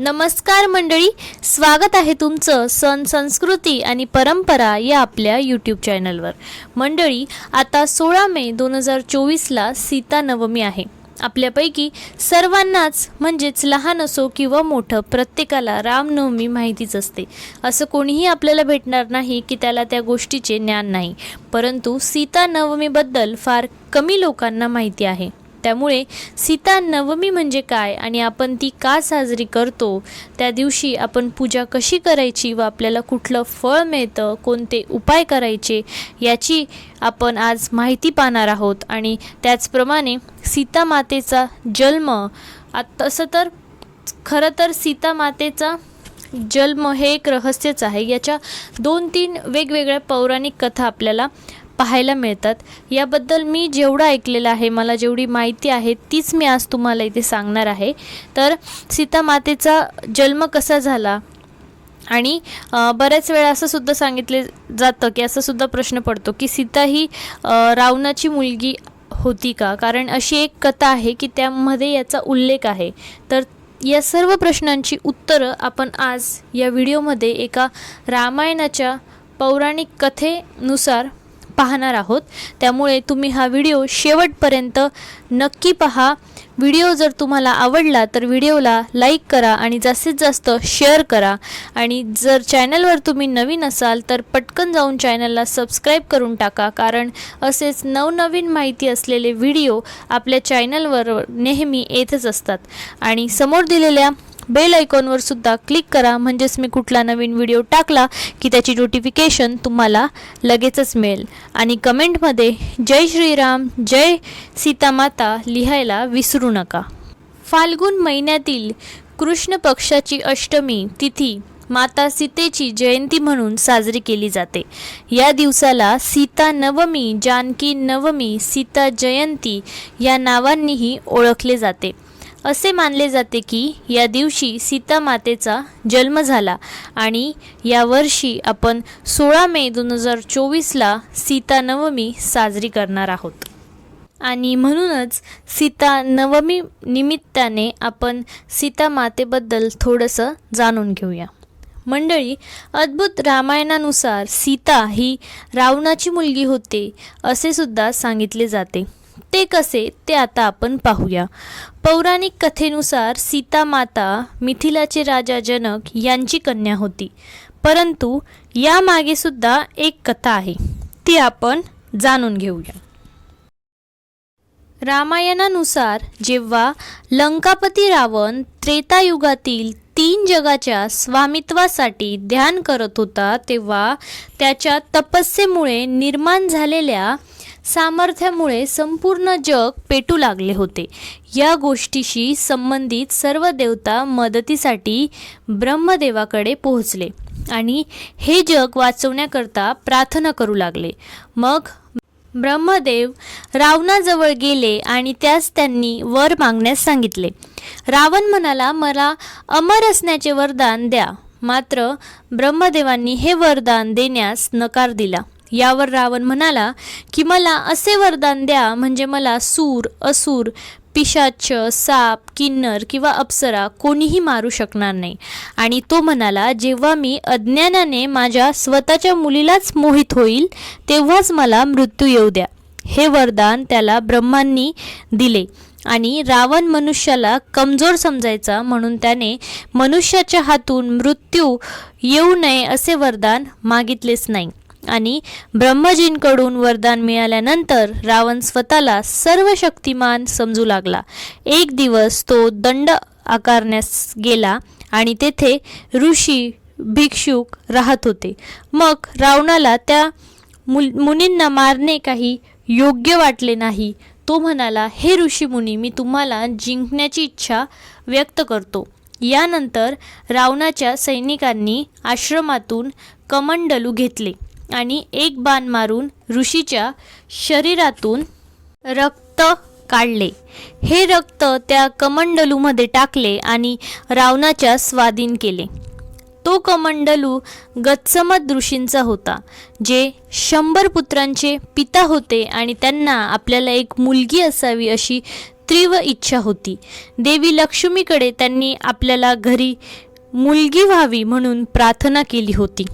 नमस्कार मंडळी स्वागत आहे तुमचं सण संस्कृती आणि परंपरा या आपल्या यूट्यूब चॅनलवर मंडळी आता सोळा मे दोन हजार चोवीसला सीता नवमी आहे. आपल्यापैकी सर्वांनाच म्हणजेच लहान असो किंवा मोठं प्रत्येकाला रामनवमी माहितीच असते. असं कोणीही आपल्याला भेटणार नाही की त्याला त्या गोष्टीचे ज्ञान नाही. परंतु सीता नवमीबद्दल फार कमी लोकांना माहिती आहे. त्यामुळे सीता नवमी म्हणजे काय आणि आपण ती का साजरी करतो त्या दिवशी आपण पूजा कशी करायची व आपल्याला कुठलं फळ मिळतं कोणते उपाय करायचे याची आपण आज माहिती पाहणार आहोत. आणि त्याचप्रमाणे सीता मातेचा जन्म आ तसं तर खरं तर सीता मातेचा जन्म हे एक रहस्यच आहे. याच्या दोन तीन वेगवेगळ्या पौराणिक कथा आपल्याला पाहायला मिळतात. याबद्दल मी जेवढं ऐकलेलं आहे मला जेवढी माहिती आहे तीच मी आज तुम्हाला इथे सांगणार आहे. तर सीता मातेचा जन्म कसा झाला? आणि बऱ्याच वेळा असं सुद्धा सांगितले जातं की असा सुद्धा प्रश्न पडतो की सीता ही रावणाची मुलगी होती का? कारण अशी एक कथा आहे की त्यामध्ये याचा उल्लेख आहे. तर या सर्व प्रश्नांची उत्तरं आपण आज या व्हिडिओमध्ये एका रामायणाच्या पौराणिक कथेनुसार पाहणार आहोत. त्यामुळे तुम्ही हा व्हिडिओ शेवटपर्यंत नक्की पहा. व्हिडिओ जर तुम्हाला आवडला तर व्हिडिओला लाईक करा आणि जास्तीत जास्त शेअर करा. आणि जर चॅनलवर तुम्ही नवीन असाल तर पटकन जाऊन चॅनलला सबस्क्राईब करून टाका. कारण असेच नवनवीन माहिती असलेले व्हिडिओ आपल्या चॅनलवर नेहमी येतच असतात. आणि समोर दिलेल्या बेल आयकॉनवर सुद्धा क्लिक करा. म्हणजेच मी कुठला नवीन व्हिडिओ टाकला की त्याची नोटिफिकेशन तुम्हाला लगेचच मिळेल. आणि कमेंटमध्ये जय श्रीराम जय सीतामाता लिहायला विसरू नका. फाल्गुन महिन्यातील कृष्ण पक्षाची अष्टमी तिथी माता सीतेची जयंती म्हणून साजरी केली जाते. या दिवसाला सीता नवमी जानकी नवमी सीता जयंती या नावांनीही ओळखले जाते. असे मानले जाते की या दिवशी सीता मातेचा जन्म झाला आणि या वर्षी आपण सोळा मे दोन हजार चोवीसला सीता नवमी साजरी करणार आहोत. आणि म्हणूनच सीता नवमी निमित्ताने आपण सीता मातेबद्दल थोडंसं जाणून घेऊया. मंडळी अद्भुत रामायणानुसार सीता ही रावणाची मुलगी होते असे सुद्धा सांगितले जाते. ते कसे ते आता आपण पाहूया. पौराणिक कथेनुसार सीता माता मिथिलाचे राजा जनक यांची कन्या होती. परंतु यामागे सुद्धा एक कथा आहे. ती आपण जाणून घेऊया. रामायणानुसार जेव्हा लंकापती रावण त्रेतायुगातील तीन जगाच्या स्वामित्वासाठी ध्यान करत होता तेव्हा त्याच्या तपस्येमुळे निर्माण झालेल्या सामर्थ्यामुळे संपूर्ण जग पेटू लागले होते. या गोष्टीशी संबंधित सर्व देवता मदतीसाठी ब्रह्मदेवाकडे पोहोचले आणि हे जग वाचवण्याकरता प्रार्थना करू लागले. मग ब्रह्मदेव रावणाजवळ गेले आणि त्यास त्यांनी वर मागण्यास सांगितले. रावण म्हणाला मला अमर असण्याचे वरदान द्या. मात्र ब्रह्मदेवांनी हे वरदान देण्यास नकार दिला. यावर रावण म्हणाला की मला असे वरदान द्या म्हणजे मला सूर असूर पिशाच साप किन्नर किंवा अप्सरा कोणीही मारू शकणार नाही. आणि तो म्हणाला जेव्हा मी अज्ञानाने माझ्या स्वतःच्या मुलीलाच मोहित होईल तेव्हाच मला मृत्यू येऊ द्या. हे वरदान त्याला ब्रह्मांनी दिले. आणि रावण मनुष्याला कमजोर समजायचा म्हणून त्याने मनुष्याच्या हातून मृत्यू येऊ नये असे वरदान मागितलेच नाही. आणि ब्रह्मजींकडून वरदान मिळाल्यानंतर रावण स्वतःला सर्व शक्तिमान समजू लागला. एक दिवस तो दंड आकारण्यास गेला आणि तेथे ऋषी भिक्षुक राहत होते. मग रावणाला त्या मुल मुनींना मारणे काही योग्य वाटले नाही. तो म्हणाला हे ऋषीमुनी मी तुम्हाला जिंकण्याची इच्छा व्यक्त करतो. यानंतर रावणाच्या सैनिकांनी आश्रमातून कमंडलू घेतले. आणि एक बाण मारून ऋषीच्या शरीरातून रक्त काढले. हे रक्त त्या कमंडलूमध्ये टाकले आणि रावणाच्या स्वाधीन केले. तो कमंडलू गत्समत ऋषींचा होता जे शंभर पुत्रांचे पिता होते आणि त्यांना आपल्याला एक मुलगी असावी अशी तीव्र इच्छा होती. देवी लक्ष्मीकडे त्यांनी आपल्याला घरी मुलगी व्हावी म्हणून प्रार्थना केली होती.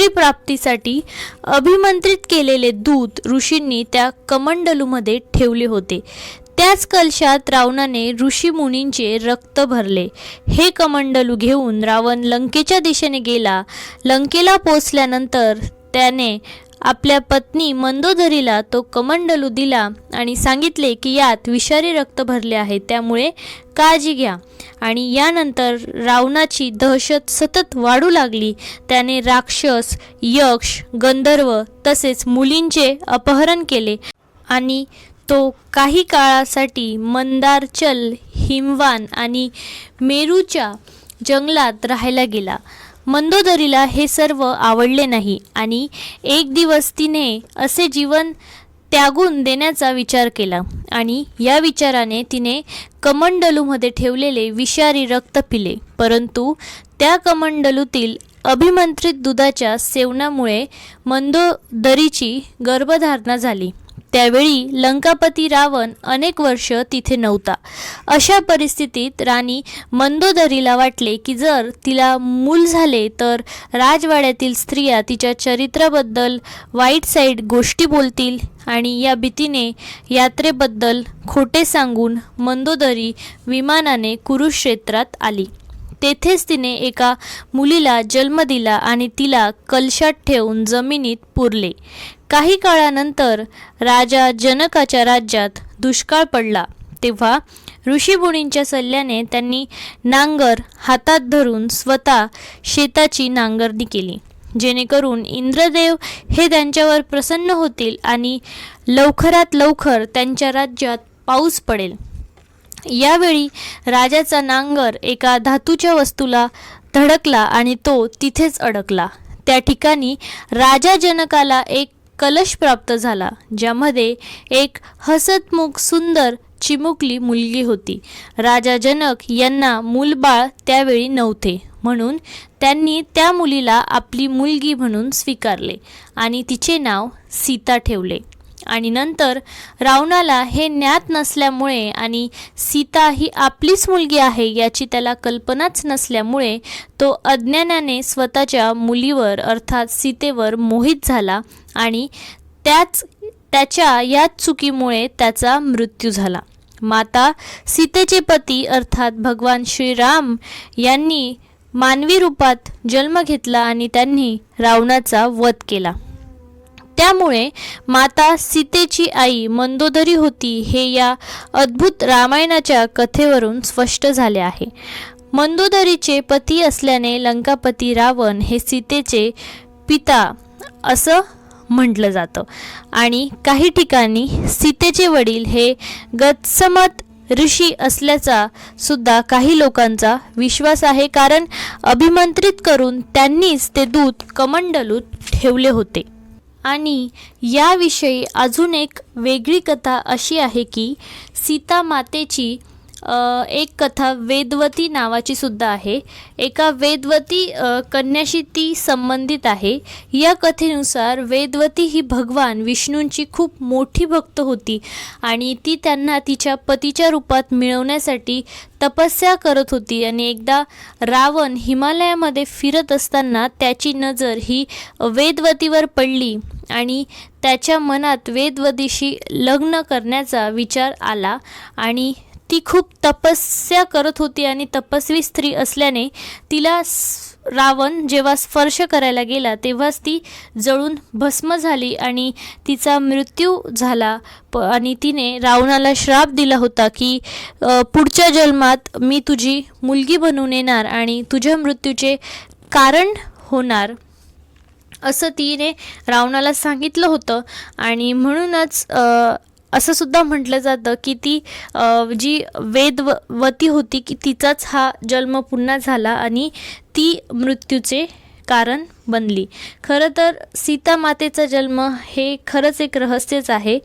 पुत्री प्राप्तीसाठी अभिमंत्रित केलेले दूत ऋषींनी त्या कमंडलूमध्ये ठेवले होते. त्याच कलशात रावणाने ऋषी मुनींचे रक्त भरले. हे कमंडलू घेऊन रावण लंकेच्या दिशेने गेला. लंकेला पोचल्यानंतर त्याने आपल्या पत्नी मंदोदरीला तो कमंडलू दिला आणि सांगितले की यात विषारी रक्त भरले आहे त्यामुळे काळजी घ्या. आणि यानंतर रावणाची दहशत सतत वाढू लागली. त्याने राक्षस यक्ष गंधर्व तसेच मुलींचे अपहरण केले आणि तो काही काळासाठी मंदारचल हिमवान आणि मेरूच्या जंगलात राहायला गेला. मंदोदरीला हे सर्व आवडले नाही आणि एक दिवस तिने असे जीवन त्यागून देण्याचा विचार केला आणि या विचाराने तिने कमंडलूमध्ये ठेवलेले विषारी रक्त पिले. परंतु त्या कमंडलूतील अभिमंत्रित दुधाच्या सेवनामुळे मंदोदरीची गर्भधारणा झाली. त्यावेळी लंकापती रावण अनेक वर्ष तिथे नव्हता. अशा परिस्थितीत राणी मंदोदरीला वाटले की जर तिला मूल झाले तर राजवाड्यातील स्त्रिया तिच्या चरित्राबद्दल वाईट साईड गोष्टी बोलतील आणि या भीतीने यात्रेबद्दल खोटे सांगून मंदोदरी विमानाने कुरुक्षेत्रात आली. तेथेच तिने एका मुलीला जन्म दिला आणि तिला कलशात ठेवून जमिनीत पुरले. काही काळानंतर राजा जनकाच्या राज्यात दुष्काळ पडला. तेव्हा ऋषीमुनींच्या सल्ल्याने त्यांनी नांगर हातात धरून स्वतः शेताची नांगरणी केली जेणेकरून इंद्रदेव हे त्यांच्यावर प्रसन्न होतील आणि लवकरात लवकर त्यांच्या राज्यात पाऊस पडेल. यावेळी राजाचा नांगर एका धातूच्या वस्तूला धडकला आणि तो तिथेच अडकला. त्या ठिकाणी राजा जनकाला एक कलश प्राप्त झाला ज्यामध्ये एक हसतमुख सुंदर चिमुकली मुलगी होती. राजा जनक यांना मूलबाळ त्यावेळी नव्हते म्हणून त्यांनी त्या मुलीला आपली मुलगी म्हणून स्वीकारले आणि तिचे नाव सीता ठेवले. आणि नंतर रावणाला हे ज्ञात नसल्यामुळे आणि सीता ही आपलीच मुलगी आहे याची त्याला कल्पनाच नसल्यामुळे तो अज्ञानाने स्वतःच्या मुलीवर अर्थात सीतेवर मोहित झाला आणि त्याच त्याच्या याच चुकीमुळे त्याचा मृत्यू झाला. माता सीतेचे पती अर्थात भगवान श्रीराम यांनी मानवी रूपात जन्म घेतला आणि त्यांनी रावणाचा वध केला. त्यामुळे माता सीतेची आई मंदोदरी होती हे या अद्भुत रामायणाच्या कथेवरून स्पष्ट झाले आहे. मंदोदरीचे पती असल्याने लंकापती रावण हे सीतेचे पिता असं म्हटलं जातं. आणि काही ठिकाणी सीतेचे वडील हे गत्समत ऋषी असल्याचा सुद्धा काही लोकांचा विश्वास आहे. कारण अभिमंत्रित करून त्यांनीच ते दूत कमंडलूत ठेवले होते. आणि याविषयी अजून एक वेगळी कथा अशी आहे की सीता मातेची एक कथा वेदवती नावाची सुद्धा आहे. एका वेदवती कन्याशी ती संबंधित आहे. या कथेनुसार वेदवती ही भगवान विष्णूंची खूप मोठी भक्त होती आणि ती त्यांना तिच्या पतीच्या रूपात मिळवण्यासाठी तपस्या करत होती आणि एकदा रावण हिमालयामध्ये फिरत असताना त्याची नजर ही वेदवतीवर पडली आणि त्याच्या मनात वेदवतीशी लग्न करण्याचा विचार आला आणि ती खूप तपस्या करत होती आणि तपस्वी स्त्री असल्याने तिला रावण जेव्हा स्पर्श करायला गेला तेव्हाच ती जळून भस्म झाली आणि तिचा मृत्यू झाला. प आणि तिने रावणाला श्राप दिला होता की पुढच्या जन्मात मी तुझी मुलगी बनवून येणार आणि तुझ्या मृत्यूचे कारण होणार. असं तिने रावणाला सांगितलं होतं आणि म्हणूनच असं सुद्धा म्हटलं जातं की ती जी वेदवती होती की तिचाच हा जन्म पुन्हा झाला आणि ती मृत्यूचे कारण बनली. खरं तर सीता मातेचा जन्म हे खरंच एक रहस्यच आहे.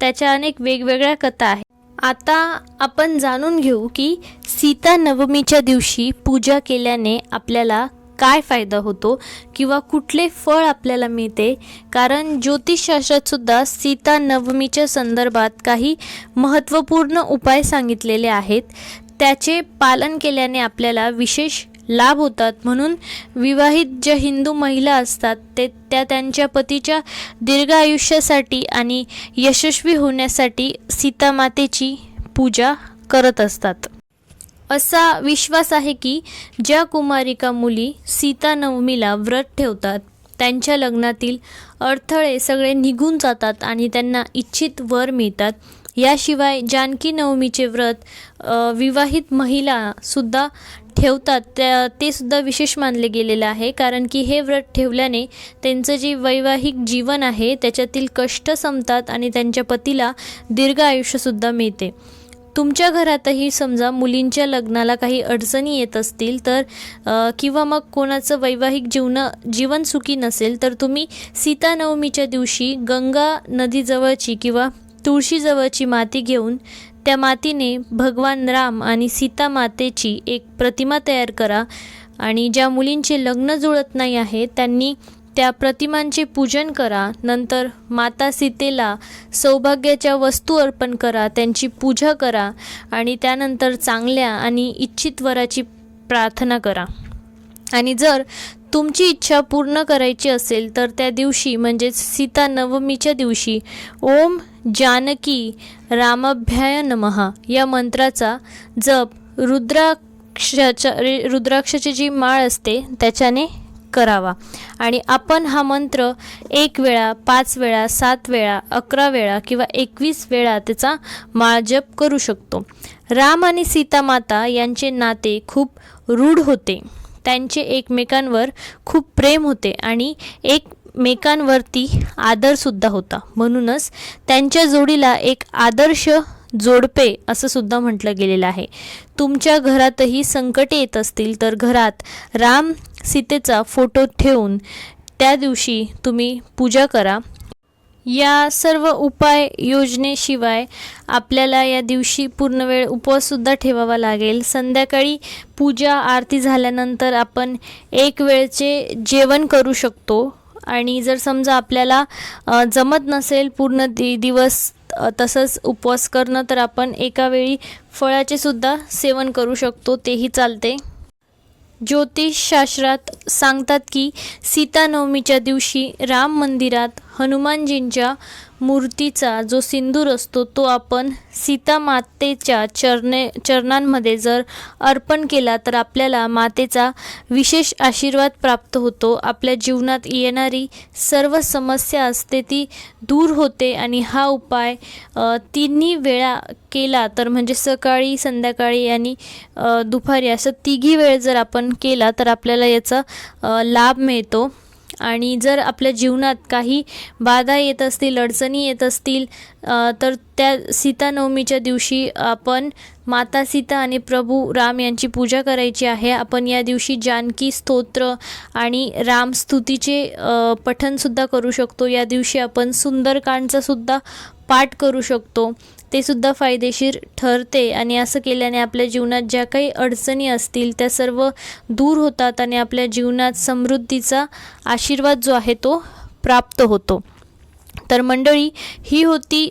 त्याच्या अनेक वेगवेगळ्या कथा आहेत. आता आपण जाणून घेऊ की सीता नवमीच्या दिवशी पूजा केल्याने आपल्याला काय फायदा होतो किंवा कुठले फळ आपल्याला मिळते? कारण ज्योतिषशास्त्रातसुद्धा सीता नवमीच्या संदर्भात काही महत्त्वपूर्ण उपाय सांगितलेले आहेत. त्याचे पालन केल्याने आपल्याला विशेष लाभ होतात. म्हणून विवाहित ज्या हिंदू महिला असतात ते त्या त्यांच्या पतीच्या दीर्घ आयुष्यासाठी आणि यशस्वी होण्यासाठी सीतामातेची पूजा करत असतात. असा विश्वास आहे की ज्या कुमारिका मुली सीता नवमीला व्रत ठेवतात त्यांच्या लग्नातील अडथळे सगळे निघून जातात आणि त्यांना इच्छित वर मिळतात. याशिवाय जानकी नवमीचे व्रत विवाहित महिलासुद्धा ठेवतात. त्या ते सुद्धा विशेष मानले गेलेलं आहे कारण की हे व्रत ठेवल्याने त्यांचं जे वैवाहिक जीवन आहे त्याच्यातील कष्ट संपतात आणि त्यांच्या पतीला दीर्घ आयुष्यसुद्धा मिळते. तुमच्या घरातही समजा मुलींच्या लग्नाला काही अडचणी येत असतील तर किंवा मग कोणाचं वैवाहिक जीवन जीवन सुखी नसेल तर तुम्ही सीता नवमीच्या दिवशी गंगा नदीजवळची किंवा तुळशीजवळची माती घेऊन त्या मातीने भगवान राम आणि सीता मातेची एक प्रतिमा तयार करा. आणि ज्या मुलींचे लग्न जुळत नाही आहे त्यांनी त्या प्रतिमांचे पूजन करा. नंतर माता सीतेला सौभाग्याच्या वस्तू अर्पण करा. त्यांची पूजा करा आणि त्यानंतर चांगल्या आणि इच्छित वराची प्रार्थना करा. आणि जर तुमची इच्छा पूर्ण करायची असेल तर त्या दिवशी म्हणजेच सीता नवमीच्या दिवशी ओम जानकी रामाभ्याय नमहा या मंत्राचा जप रुद्राक्षाच्या रुद्राक्षाची जी माळ असते त्याच्याने करावा. आणि आपण हा मंत्र एक वेळा पाच वेळा सात वेळा अकरा वेळा किंवा एकवीस वेळा त्याचा माळजप करू शकतो. राम आणि सीता माता यांचे नाते खूप रूढ होते. त्यांचे एकमेकांवर खूप प्रेम होते आणि एकमेकांवरती आदरसुद्धा होता. म्हणूनच त्यांच्या जोडीला एक आदर्श जोडपे असं सुद्धा म्हटलं गेलेलं आहे. तुमच्या घरातही संकटे येत असतील तर घरात राम सीतेचा फोटो ठेवून त्या दिवशी तुम्ही पूजा करा. या सर्व उपाय योजनेशिवाय आपल्याला या दिवशी पूर्ण वेळ उपवाससुद्धा ठेवावा लागेल. संध्याकाळी पूजा आरती झाल्यानंतर आपण एक वेळचे जेवण करू शकतो. आणि जर समजा आपल्याला जमत नसेल पूर्ण दि दिवस तसंच उपवास करणं तर आपण एका वेळी फळाचे सुद्धा सेवन करू शकतो. तेही चालते. ज्योतिषशास्त्रात सांगतात की सीता नवमीच्या दिवशी राम मंदिरात हनुमानजींच्या मूर्तीचा जो सिंदूर असतो तो आपण सीता मातेच्या चरणे चरणांमध्ये जर अर्पण केला तर आपल्याला मातेचा विशेष आशीर्वाद प्राप्त होतो. आपल्या जीवनात येणारी सर्व समस्या असते ती दूर होते. आणि हा उपाय तिन्ही वेळा केला तर म्हणजे सकाळी संध्याकाळी आणि दुपारी असं तिघी वेळ जर आपण केला तर आपल्याला याचा लाभ मिळतो. आणि जर आपल्या जीवनात काही बाधा येत असतील अडचणी येत असतील तर त्या सीतानवमीच्या दिवशी आपण माता सीता आणि प्रभू राम यांची पूजा करायची आहे. आपण या दिवशी जानकी स्तोत्र आणि रामस्तुतीचे अ, पठणसुद्धा करू शकतो. या दिवशी आपण सुंदरकांडचासुद्धा पाठ करू शकतो. ते सुद्धा फायदेशीर ठरते. आणि असं केल्याने आपल्या जीवनात ज्या काही अडचणी असतील त्या सर्व दूर होतात आणि आपल्या जीवनात समृद्धीचा आशीर्वाद जो आहे तो प्राप्त होतो. तर मंडळी ही होती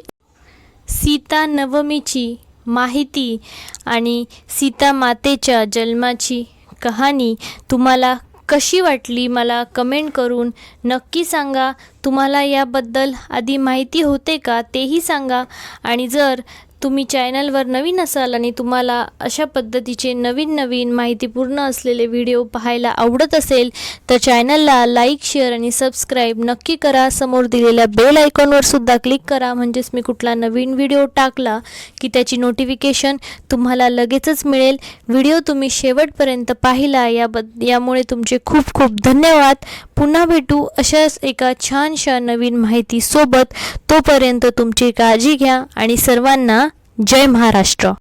सीता नवमीची माहिती आणि सीता मातेच्या जन्माची कहाणी. तुम्हाला कशी वाटली मला कमेंट करून नक्की सांगा. तुम्हाला याबद्दल आधी माहिती होते का तेही सांगा. आणि जर तुम्ही चॅनलवर नवीन असाल आणि तुम्हाला अशा पद्धतीचे नवीन नवीन माहितीपूर्ण असलेले व्हिडिओ पाहायला आवडत असेल तर चॅनलला लाईक शेअर आणि सबस्क्राईब नक्की करा. समोर दिलेल्या बेल आयकॉनवर सुद्धा क्लिक करा. म्हणजेच मी कुठला नवीन व्हिडिओ टाकला की त्याची नोटिफिकेशन तुम्हाला लगेचच मिळेल. व्हिडिओ तुम्ही शेवटपर्यंत पाहिला याबद्द यामुळे तुमचे खूप खूप धन्यवाद. पुन्हा भेटू अशाच एका छानशा नवीन माहितीसोबत. तोपर्यंत तुमची काळजी घ्या आणि सर्वांना जय महाराष्ट्र.